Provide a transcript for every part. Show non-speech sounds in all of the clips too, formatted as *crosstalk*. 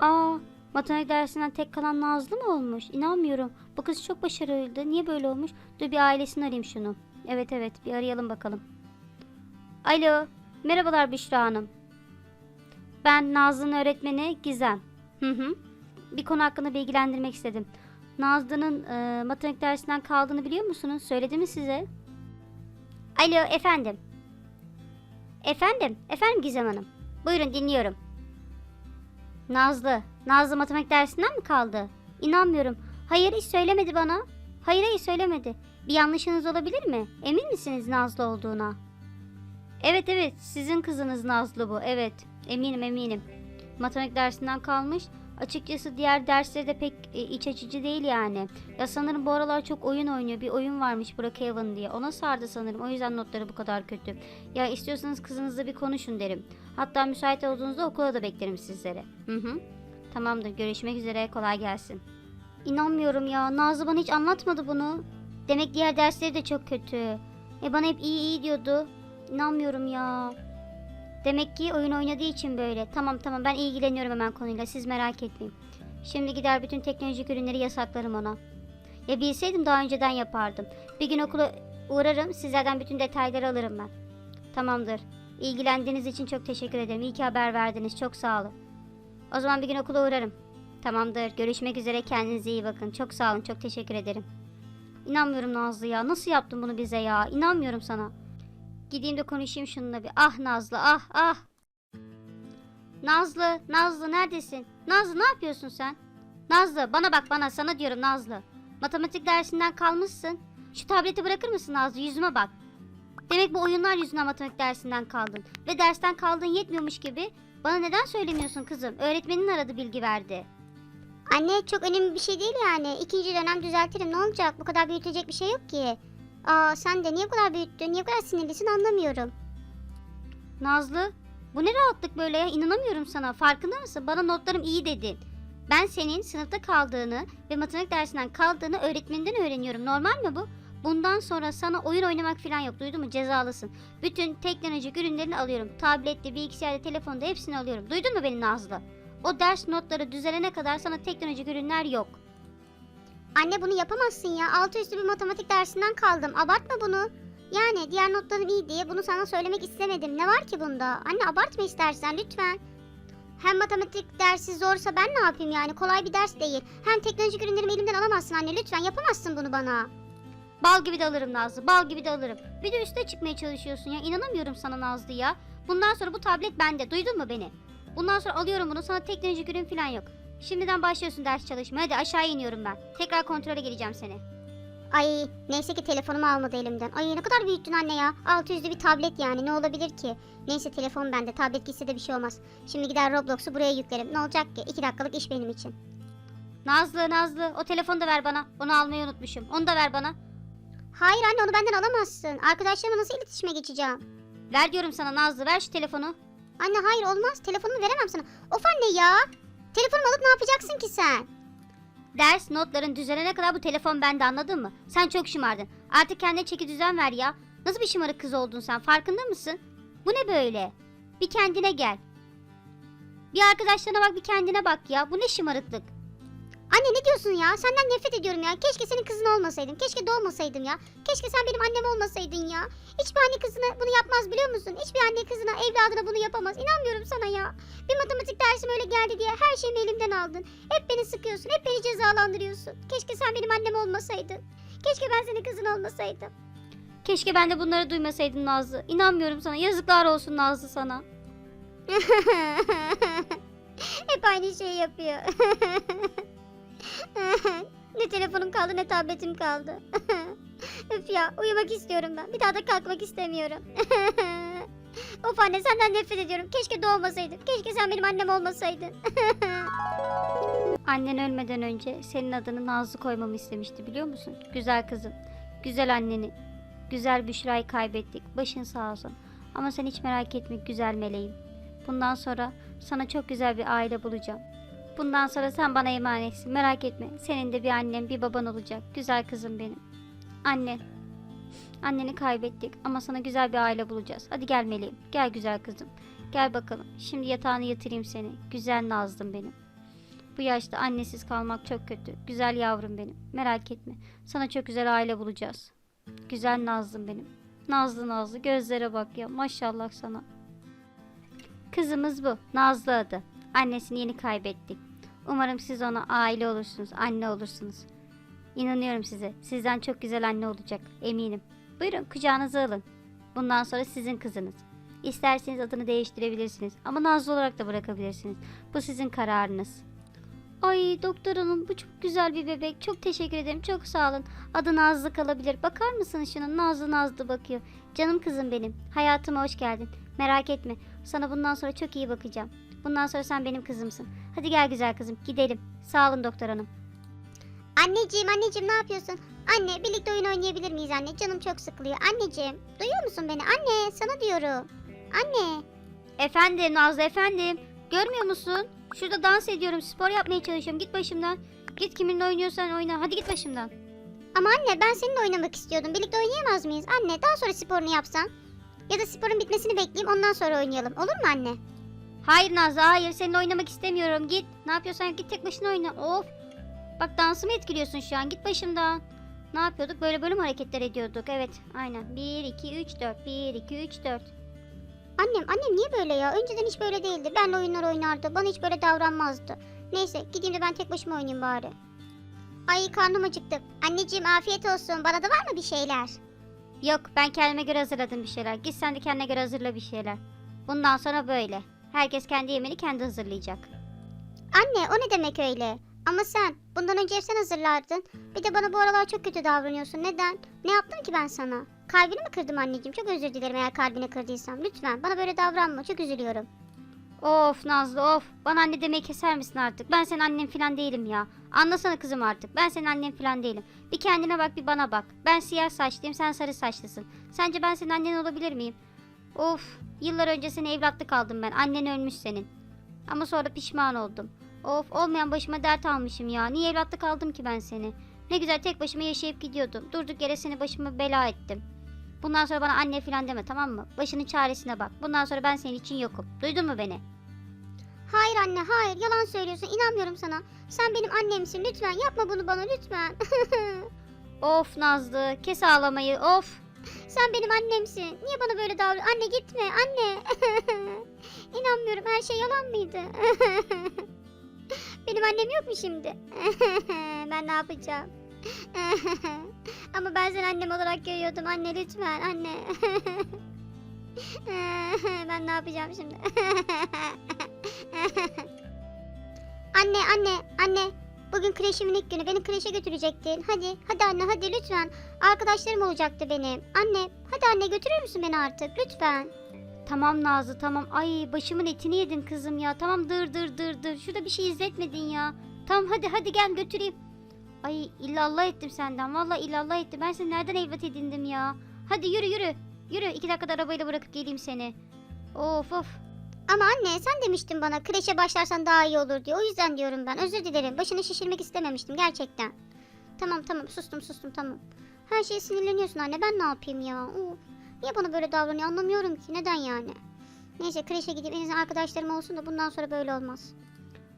Aa, matematik dersinden tek kalan Nazlı mı olmuş? İnanmıyorum. Bu kız çok başarılıydı. Niye böyle olmuş? Dur bir ailesini arayayım şunu. Evet evet bir arayalım bakalım. Alo. Merhabalar Büşra Hanım. Ben Nazlı'nın öğretmeni Gizem. Hı hı. Bir konu hakkında bilgilendirmek istedim. Nazlı'nın e, matematik dersinden kaldığını biliyor musunuz? Söyledi mi size? Alo efendim. Efendim, efendim Gizem Hanım. Buyurun dinliyorum. Nazlı, Nazlı matematik dersinden mi kaldı? İnanmıyorum. Hayır hiç söylemedi bana. Hayır hayır söylemedi. Bir yanlışınız olabilir mi? Emin misiniz Nazlı olduğuna? Evet evet sizin kızınız Nazlı bu. Evet eminim eminim. Matematik dersinden kalmış. Açıkçası diğer dersleri de pek e, iç açıcı değil yani. Ya sanırım bu aralar çok oyun oynuyor. Bir oyun varmış Brookhaven diye. Ona sardı sanırım. O yüzden notları bu kadar kötü. Ya istiyorsanız kızınızla bir konuşun derim. Hatta müsait olduğunuzda okula da beklerim sizleri. Hı hı. Tamamdır. Görüşmek üzere. Kolay gelsin. İnanmıyorum ya. Nazlı bana hiç anlatmadı bunu. Demek diğer dersleri de çok kötü. E bana hep iyi iyi diyordu. İnanmıyorum ya. Demek ki oyun oynadığı için böyle. Tamam tamam ben ilgileniyorum hemen konuyla. Siz merak etmeyin. Şimdi gider bütün teknolojik ürünleri yasaklarım ona. Ya bilseydim daha önceden yapardım. Bir gün okula uğrarım. Sizlerden bütün detayları alırım ben. Tamamdır. İlgilendiğiniz için çok teşekkür ederim. İyi ki haber verdiniz. Çok sağ olun. O zaman bir gün okula uğrarım. Tamamdır. Görüşmek üzere. Kendinize iyi bakın. Çok sağ olun. Çok teşekkür ederim. İnanmıyorum Nazlı ya. Nasıl yaptın bunu bize ya? İnanmıyorum sana. Gideyim de konuşayım şununla bir. Ah Nazlı ah ah. Nazlı, Nazlı neredesin? Nazlı ne yapıyorsun sen? Nazlı bana bak bana sana diyorum Nazlı. Matematik dersinden kalmışsın. Şu tableti bırakır mısın Nazlı yüzüme bak. Demek bu oyunlar yüzünden matematik dersinden kaldın. Ve dersten kaldığın yetmiyormuş gibi bana neden söylemiyorsun kızım? Öğretmenin aradı bilgi verdi. Anne çok önemli bir şey değil yani. İkinci dönem düzeltirim ne olacak? Bu kadar büyütecek bir şey yok ki. Aa sen de niye bu kadar büyüttün? Niye bu kadar sinirlisin anlamıyorum. Nazlı bu ne rahatlık böyle ya inanamıyorum sana farkında mısın bana notlarım iyi dedin. Ben senin sınıfta kaldığını ve matematik dersinden kaldığını öğretmeninden öğreniyorum normal mi bu? Bundan sonra sana oyun oynamak falan yok duydun mu cezalısın. Bütün teknolojik ürünlerini alıyorum. Tablette, bilgisayarda, telefonda hepsini alıyorum. Duydun mu beni Nazlı? O ders notları düzelene kadar sana teknolojik ürünler yok. Anne bunu yapamazsın ya. Altı üstü bir matematik dersinden kaldım. Abartma bunu. Yani diğer notlarım iyi diye bunu sana söylemek istemedim. Ne var ki bunda? Anne abartma istersen lütfen. Hem matematik dersi zorsa ben ne yapayım yani? Kolay bir ders değil. Hem teknolojik ürünlerimi elimden alamazsın anne. Lütfen yapamazsın bunu bana. Bal gibi de alırım Nazlı. Bal gibi de alırım. Bir de üste çıkmaya çalışıyorsun ya. İnanamıyorum sana Nazlı ya. Bundan sonra bu tablet bende. Duydun mu beni? Bundan sonra alıyorum bunu. Sana teknolojik ürün falan yok. Şimdiden başlıyorsun ders çalışmaya. Hadi aşağı iniyorum ben. Tekrar kontrole geleceğim seni. Ay neyse ki telefonumu almadı elimden. Ay ne kadar büyüttün anne ya. 600'lü bir tablet yani ne olabilir ki? Neyse telefon bende. Tablet gitse de bir şey olmaz. Şimdi gider Roblox'u buraya yüklerim. Ne olacak ki? 2 dakikalık iş benim için. Nazlı Nazlı o telefonu da ver bana. Onu almayı unutmuşum. Onu da ver bana. Hayır anne onu benden alamazsın. Arkadaşlarımla nasıl iletişime geçeceğim? Ver diyorum sana Nazlı ver şu telefonu. Anne hayır olmaz. Telefonumu veremem sana. Of anne ya. Telefonumu alıp ne yapacaksın ki sen? Ders notların düzelene kadar bu telefon bende anladın mı? Sen çok şımardın. Artık kendine çeki düzen ver ya. Nasıl bir şımarık kız oldun sen farkında mısın? Bu ne böyle? Bir kendine gel. Bir arkadaşlarına bak bir kendine bak ya. Bu ne şımarıklık? Anne ne diyorsun ya? Senden nefret ediyorum ya. Keşke senin kızın olmasaydım. Keşke doğmasaydım ya. Keşke sen benim annem olmasaydın ya. Hiçbir anne kızına bunu yapmaz biliyor musun? Hiçbir anne kızına evladına bunu yapamaz. İnanmıyorum sana ya. Bir matematik dersim öyle geldi diye her şeyimi elimden aldın. Hep beni sıkıyorsun. Hep beni cezalandırıyorsun. Keşke sen benim annem olmasaydın. Keşke ben senin kızın olmasaydım. Keşke ben de bunları duymasaydım Nazlı. İnanmıyorum sana. Yazıklar olsun Nazlı sana. *laughs* Hep aynı şeyi yapıyor. *laughs* *laughs* ne telefonum kaldı ne tabletim kaldı. *laughs* Öf ya uyumak istiyorum ben. Bir daha da kalkmak istemiyorum. *laughs* of anne senden nefret ediyorum. Keşke doğmasaydım. Keşke sen benim annem olmasaydın. Annen ölmeden önce senin adını Nazlı koymamı istemişti biliyor musun? Güzel kızım. Güzel anneni. Güzel Büşra'yı kaybettik. Başın sağ olsun. Ama sen hiç merak etme güzel meleğim. Bundan sonra sana çok güzel bir aile bulacağım. Bundan sonra sen bana emanetsin. Merak etme. Senin de bir annen, bir baban olacak. Güzel kızım benim. Anne. Anneni kaybettik ama sana güzel bir aile bulacağız. Hadi gel meleğim. Gel güzel kızım. Gel bakalım. Şimdi yatağına yatırayım seni. Güzel Nazlım benim. Bu yaşta annesiz kalmak çok kötü. Güzel yavrum benim. Merak etme. Sana çok güzel aile bulacağız. Güzel Nazlım benim. Nazlı Nazlı gözlere bak ya. Maşallah sana. Kızımız bu. Nazlı adı. Annesini yeni kaybettik. Umarım siz ona aile olursunuz, anne olursunuz. İnanıyorum size. Sizden çok güzel anne olacak. Eminim. Buyurun kucağınıza alın. Bundan sonra sizin kızınız. İsterseniz adını değiştirebilirsiniz. Ama Nazlı olarak da bırakabilirsiniz. Bu sizin kararınız. Ay doktor hanım bu çok güzel bir bebek. Çok teşekkür ederim. Çok sağ olun. Adı Nazlı kalabilir. Bakar mısınız şuna? Nazlı Nazlı bakıyor. Canım kızım benim. Hayatıma hoş geldin. Merak etme. Sana bundan sonra çok iyi bakacağım. Bundan sonra sen benim kızımsın. Hadi gel güzel kızım. Gidelim. Sağ olun doktor hanım. Anneciğim anneciğim ne yapıyorsun? Anne birlikte oyun oynayabilir miyiz anne? Canım çok sıkılıyor. Anneciğim duyuyor musun beni? Anne sana diyorum. Anne. Efendim Nazlı efendim. Görmüyor musun? Şurada dans ediyorum. Spor yapmaya çalışıyorum. Git başımdan. Git kiminle oynuyorsan oyna. Hadi git başımdan. Ama anne ben seninle oynamak istiyordum. Birlikte oynayamaz mıyız? Anne daha sonra sporunu yapsan. Ya da sporun bitmesini bekleyeyim ondan sonra oynayalım. Olur mu anne? Hayır Nazlı hayır. Seninle oynamak istemiyorum. Git. Ne yapıyorsan yap, git tek başına oyna. Of. Bak dansımı etkiliyorsun şu an. Git başımdan. Ne yapıyorduk? Böyle bölüm hareketler ediyorduk. Evet. Aynen. 1, 2, 3, 4. 1, 2, 3, 4. Annem annem niye böyle ya? Önceden hiç böyle değildi. Benle oyunlar oynardı. Bana hiç böyle davranmazdı. Neyse gideyim de ben tek başıma oynayayım bari. Ay karnım acıktı. Anneciğim afiyet olsun. Bana da var mı bir şeyler? Yok ben kendime göre hazırladım bir şeyler. Git sen de kendine göre hazırla bir şeyler. Bundan sonra böyle. Herkes kendi yemeğini kendi hazırlayacak. Anne o ne demek öyle? Ama sen bundan önce hep sen hazırlardın. Bir de bana bu aralar çok kötü davranıyorsun. Neden? Ne yaptım ki ben sana? Kalbini mi kırdım anneciğim? Çok özür dilerim eğer kalbini kırdıysam. Lütfen bana böyle davranma. Çok üzülüyorum. Of Nazlı of. Bana anne demeyi keser misin artık? Ben senin annen falan değilim ya. Anlasana kızım artık. Ben senin annen falan değilim. Bir kendine bak bir bana bak. Ben siyah saçlıyım sen sarı saçlısın. Sence ben senin annen olabilir miyim? Of. Yıllar önce seni evlatlık aldım ben. Annen ölmüş senin. Ama sonra pişman oldum. Of olmayan başıma dert almışım ya. Niye evlatlık aldım ki ben seni? Ne güzel tek başıma yaşayıp gidiyordum. Durduk yere seni başıma bela ettim. Bundan sonra bana anne falan deme tamam mı? Başının çaresine bak. Bundan sonra ben senin için yokum. Duydun mu beni? Hayır anne hayır yalan söylüyorsun. İnanmıyorum sana. Sen benim annemsin. Lütfen yapma bunu bana lütfen. *laughs* Of Nazlı kes ağlamayı of. Sen benim annemsin. Niye bana böyle davran? Anne gitme anne. *laughs* İnanmıyorum her şey yalan mıydı? *laughs* benim annem yok mu şimdi? *laughs* ben ne yapacağım? Ama ben seni annem olarak görüyordum. Anne lütfen anne. ben ne yapacağım şimdi? anne anne anne. Bugün kreşimin ilk günü. Beni kreşe götürecektin. Hadi hadi anne hadi lütfen. Arkadaşlarım olacaktı benim. Anne hadi anne götürür müsün beni artık lütfen. Tamam Nazlı tamam. Ay başımın etini yedin kızım ya. Tamam dır dır dır dır. Şurada bir şey izletmedin ya. Tamam hadi hadi gel götüreyim. Ay illallah ettim senden. Vallahi illallah ettim. Ben seni nereden evlat edindim ya. Hadi yürü yürü. Yürü iki dakikada arabayla bırakıp geleyim seni. Of of. Ama anne sen demiştin bana kreşe başlarsan daha iyi olur diye. O yüzden diyorum ben. Özür dilerim. Başını şişirmek istememiştim gerçekten. Tamam tamam sustum sustum tamam. Her şeye sinirleniyorsun anne. Ben ne yapayım ya? Of. Niye bana böyle davranıyor anlamıyorum ki. Neden yani? Neyse kreşe gidip en azından arkadaşlarım olsun da bundan sonra böyle olmaz.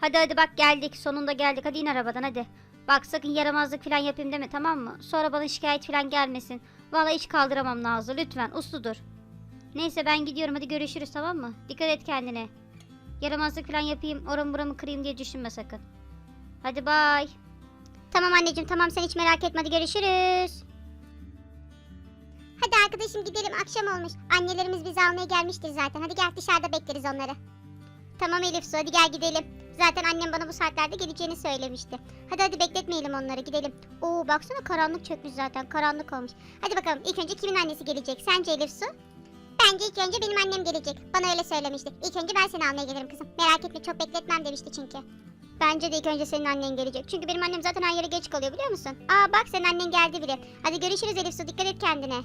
Hadi hadi bak geldik. Sonunda geldik. Hadi in arabadan hadi. Bak sakın yaramazlık falan yapayım deme tamam mı? Sonra bana şikayet falan gelmesin. Vallahi hiç kaldıramam Nazlı lütfen usludur. Neyse ben gidiyorum hadi görüşürüz tamam mı? Dikkat et kendine. Yaramazlık falan yapayım oramı buramı kırayım diye düşünme sakın. Hadi bay. Tamam anneciğim tamam sen hiç merak etme hadi görüşürüz. Hadi arkadaşım gidelim akşam olmuş. Annelerimiz bizi almaya gelmiştir zaten. Hadi gel dışarıda bekleriz onları. Tamam Elif Su hadi gel gidelim. Zaten annem bana bu saatlerde geleceğini söylemişti. Hadi hadi bekletmeyelim onları gidelim. Oo baksana karanlık çökmüş zaten karanlık olmuş. Hadi bakalım ilk önce kimin annesi gelecek? Sence Elif Su? Bence ilk önce benim annem gelecek. Bana öyle söylemişti. İlk önce ben seni almaya gelirim kızım. Merak etme çok bekletmem demişti çünkü. Bence de ilk önce senin annen gelecek. Çünkü benim annem zaten her yere geç kalıyor biliyor musun? Aa bak senin annen geldi bile. Hadi görüşürüz Elif Su dikkat et kendine.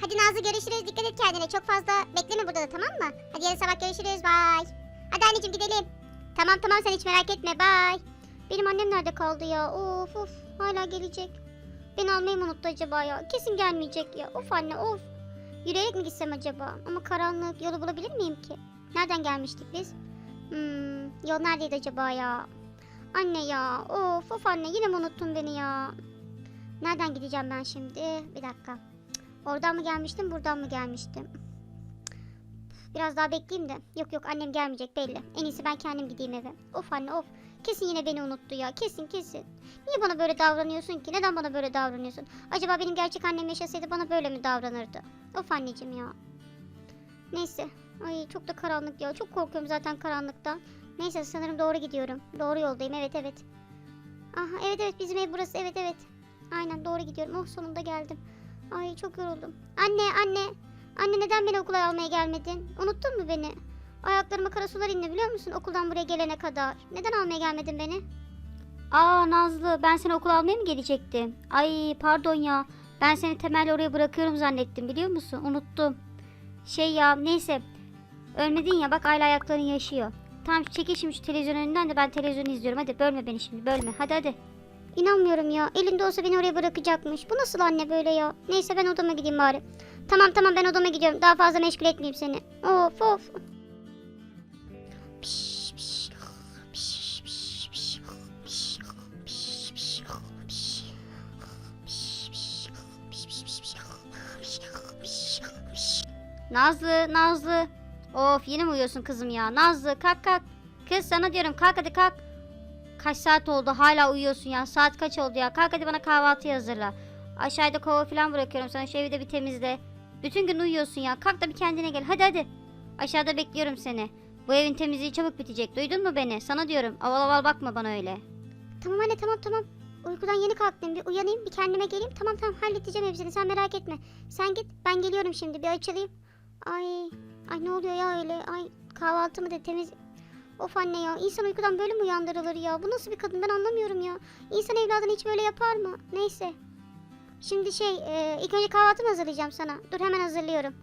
Hadi Nazlı görüşürüz dikkat et kendine. Çok fazla bekleme burada da tamam mı? Hadi yarın sabah görüşürüz bye. Hadi anneciğim gidelim. Tamam tamam sen hiç merak etme bye. Benim annem nerede kaldı ya? Of of hala gelecek. Beni almayı mı unuttu acaba ya? Kesin gelmeyecek ya. Of anne of. Yürüyerek mi gitsem acaba? Ama karanlık yolu bulabilir miyim ki? Nereden gelmiştik biz? Hmm, yol neredeydi acaba ya? Anne ya. Of of anne yine mi unuttun beni ya? Nereden gideceğim ben şimdi? Bir dakika. Oradan mı gelmiştim buradan mı gelmiştim? Biraz daha bekleyeyim de. Yok yok annem gelmeyecek belli. En iyisi ben kendim gideyim eve. Of anne of. Kesin yine beni unuttu ya. Kesin kesin. Niye bana böyle davranıyorsun ki? Neden bana böyle davranıyorsun? Acaba benim gerçek annem yaşasaydı bana böyle mi davranırdı? Of anneciğim ya. Neyse. Ay çok da karanlık ya. Çok korkuyorum zaten karanlıktan. Neyse sanırım doğru gidiyorum. Doğru yoldayım. Evet evet. Aha evet evet bizim ev burası. Evet evet. Aynen doğru gidiyorum. Oh sonunda geldim. Ay çok yoruldum. Anne anne. Anne neden beni okula almaya gelmedin? Unuttun mu beni? Ayaklarıma kara sular indi biliyor musun okuldan buraya gelene kadar? Neden almaya gelmedin beni? Aa Nazlı ben seni okula almaya mı gelecektim? Ay pardon ya. Ben seni temelli oraya bırakıyorum zannettim biliyor musun? Unuttum. Şey ya neyse. Ölmedin ya bak hala ayakların yaşıyor. Tamam çekil şimdi şu televizyon önünden de ben televizyonu izliyorum. Hadi bölme beni şimdi bölme. Hadi hadi. İnanmıyorum ya. Elinde olsa beni oraya bırakacakmış. Bu nasıl anne böyle ya? Neyse ben odama gideyim bari. Tamam tamam ben odama gidiyorum. Daha fazla meşgul etmeyeyim seni. Of of. Nazlı Nazlı. Of yine mi uyuyorsun kızım ya? Nazlı kalk kalk. Kız sana diyorum kalk hadi kalk. Kaç saat oldu hala uyuyorsun ya. Saat kaç oldu ya? Kalk hadi bana kahvaltı hazırla. Aşağıda kova falan bırakıyorum sana. Şu de bir temizle. Bütün gün uyuyorsun ya. Kalk da bir kendine gel. Hadi hadi. Aşağıda bekliyorum seni. Bu evin temizliği çabuk bitecek. Duydun mu beni? Sana diyorum. Aval aval bakma bana öyle. Tamam anne tamam tamam. Uykudan yeni kalktım. Bir uyanayım bir kendime geleyim. Tamam tamam halledeceğim hepsini sen merak etme. Sen git ben geliyorum şimdi bir açılayım. Ay ay ne oluyor ya öyle. Ay kahvaltımı da temiz. Of anne ya insan uykudan böyle mi uyandırılır ya? Bu nasıl bir kadın ben anlamıyorum ya. İnsan evladını hiç böyle yapar mı? Neyse. Şimdi şey e, ilk önce kahvaltımı hazırlayacağım sana. Dur hemen hazırlıyorum.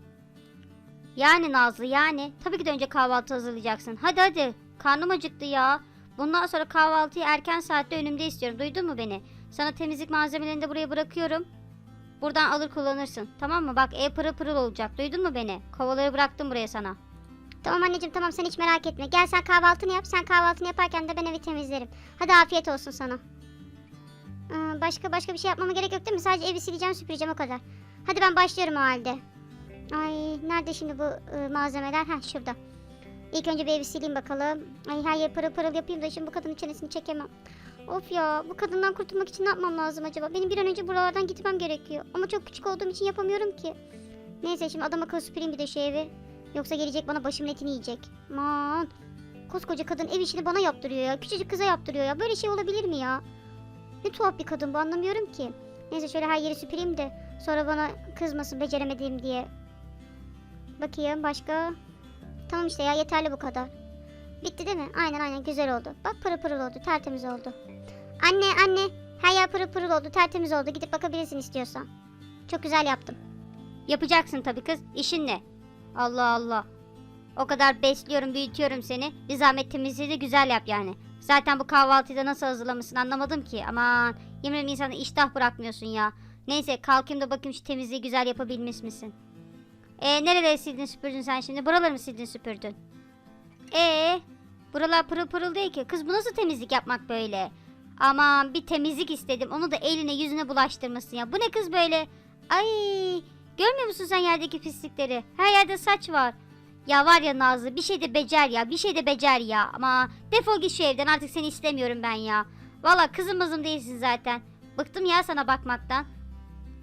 Yani Nazlı yani. Tabii ki de önce kahvaltı hazırlayacaksın. Hadi hadi. Karnım acıktı ya. Bundan sonra kahvaltıyı erken saatte önümde istiyorum. Duydun mu beni? Sana temizlik malzemelerini de buraya bırakıyorum. Buradan alır kullanırsın. Tamam mı? Bak ev pırıl pırıl olacak. Duydun mu beni? Kovaları bıraktım buraya sana. Tamam anneciğim tamam sen hiç merak etme. Gel sen kahvaltını yap. Sen kahvaltını yaparken de ben evi temizlerim. Hadi afiyet olsun sana. Ee, başka başka bir şey yapmama gerek yok değil mi? Sadece evi sileceğim süpüreceğim o kadar. Hadi ben başlıyorum o halde. Ay nerede şimdi bu e, malzemeler? Ha şurada. İlk önce bir evi sileyim bakalım. Ay her yer pırıl pırıl yapayım da şimdi bu kadının çenesini çekemem. Of ya bu kadından kurtulmak için ne yapmam lazım acaba? Benim bir an önce buralardan gitmem gerekiyor. Ama çok küçük olduğum için yapamıyorum ki. Neyse şimdi adam akıllı süpüreyim bir de şu evi. Yoksa gelecek bana başımın etini yiyecek. Aman. Koskoca kadın ev işini bana yaptırıyor ya. Küçücük kıza yaptırıyor ya. Böyle şey olabilir mi ya? Ne tuhaf bir kadın bu anlamıyorum ki. Neyse şöyle her yeri süpüreyim de sonra bana kızmasın beceremedim diye. Bakayım başka. Tamam işte ya yeterli bu kadar. Bitti değil mi? Aynen aynen güzel oldu. Bak pırıl pırıl oldu tertemiz oldu. Anne anne her yer pırıl pırıl oldu tertemiz oldu. Gidip bakabilirsin istiyorsan. Çok güzel yaptım. Yapacaksın tabii kız. İşin ne? Allah Allah. O kadar besliyorum, büyütüyorum seni. Bir zahmet temizliği de güzel yap yani. Zaten bu kahvaltıyı da nasıl hazırlamışsın anlamadım ki. Aman yemin ederim insana iştah bırakmıyorsun ya. Neyse kalkayım da bakayım şu temizliği güzel yapabilmiş misin? E nereleri sildin süpürdün sen şimdi? Buraları mı sildin süpürdün? E buralar pırıl pırıl değil ki. Kız bu nasıl temizlik yapmak böyle? Aman bir temizlik istedim. Onu da eline yüzüne bulaştırmışsın ya. Bu ne kız böyle? Ay görmüyor musun sen yerdeki pislikleri? Her yerde saç var. Ya var ya Nazlı bir şey de becer ya. Bir şey de becer ya. Ama defol git şu evden artık seni istemiyorum ben ya. Valla kızım mızım değilsin zaten. Bıktım ya sana bakmaktan.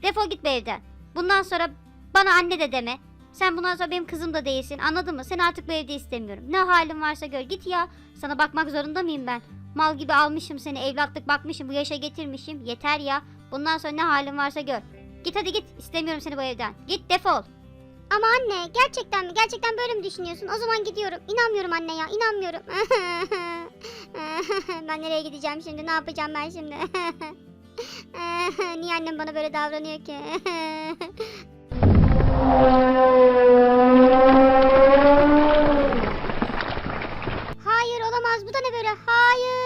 Defol git bu evden. Bundan sonra bana anne de deme. Sen bundan sonra benim kızım da değilsin anladın mı? Seni artık bu evde istemiyorum. Ne halin varsa gör git ya. Sana bakmak zorunda mıyım ben? Mal gibi almışım seni evlatlık bakmışım bu yaşa getirmişim. Yeter ya. Bundan sonra ne halin varsa gör. Git hadi git. İstemiyorum seni bu evden. Git defol. Ama anne gerçekten mi? Gerçekten böyle mi düşünüyorsun? O zaman gidiyorum. İnanmıyorum anne ya inanmıyorum. *laughs* ben nereye gideceğim şimdi? Ne yapacağım ben şimdi? *laughs* Niye annem bana böyle davranıyor ki? *laughs* Hayır olamaz. Bu da ne böyle? Hayır.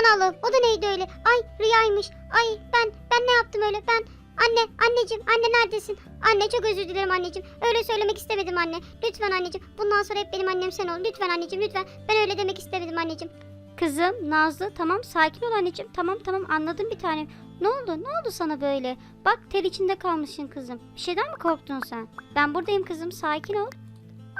Aman Allah'ım o da neydi öyle? Ay rüyaymış. Ay ben ben ne yaptım öyle? Ben anne anneciğim anne neredesin? Anne çok özür dilerim anneciğim. Öyle söylemek istemedim anne. Lütfen anneciğim. Bundan sonra hep benim annem sen ol. Lütfen anneciğim lütfen. Ben öyle demek istemedim anneciğim. Kızım Nazlı tamam sakin ol anneciğim. Tamam tamam anladım bir tane. Ne oldu? Ne oldu sana böyle? Bak tel içinde kalmışsın kızım. Bir şeyden mi korktun sen? Ben buradayım kızım sakin ol.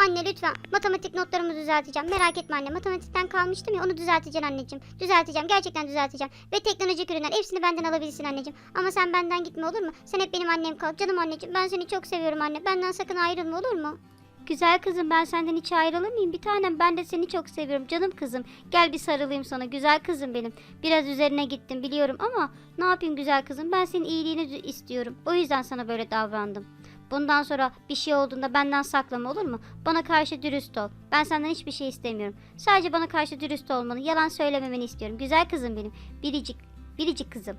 Anne lütfen matematik notlarımı düzelteceğim. Merak etme anne matematikten kalmıştım ya onu düzelteceksin anneciğim. Düzelteceğim gerçekten düzelteceğim. Ve teknolojik ürünler hepsini benden alabilirsin anneciğim. Ama sen benden gitme olur mu? Sen hep benim annem kal. Canım anneciğim ben seni çok seviyorum anne. Benden sakın ayrılma olur mu? Güzel kızım ben senden hiç ayrılır mıyım? Bir tanem ben de seni çok seviyorum canım kızım. Gel bir sarılayım sana güzel kızım benim. Biraz üzerine gittim biliyorum ama ne yapayım güzel kızım ben senin iyiliğini istiyorum. O yüzden sana böyle davrandım. Bundan sonra bir şey olduğunda benden saklama olur mu? Bana karşı dürüst ol. Ben senden hiçbir şey istemiyorum. Sadece bana karşı dürüst olmanı, yalan söylememeni istiyorum. Güzel kızım benim. Biricik, biricik kızım.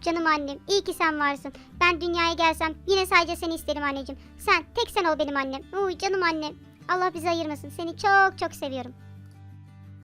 Canım annem iyi ki sen varsın. Ben dünyaya gelsem yine sadece seni isterim anneciğim. Sen tek sen ol benim annem. Uy canım annem. Allah bizi ayırmasın. Seni çok çok seviyorum.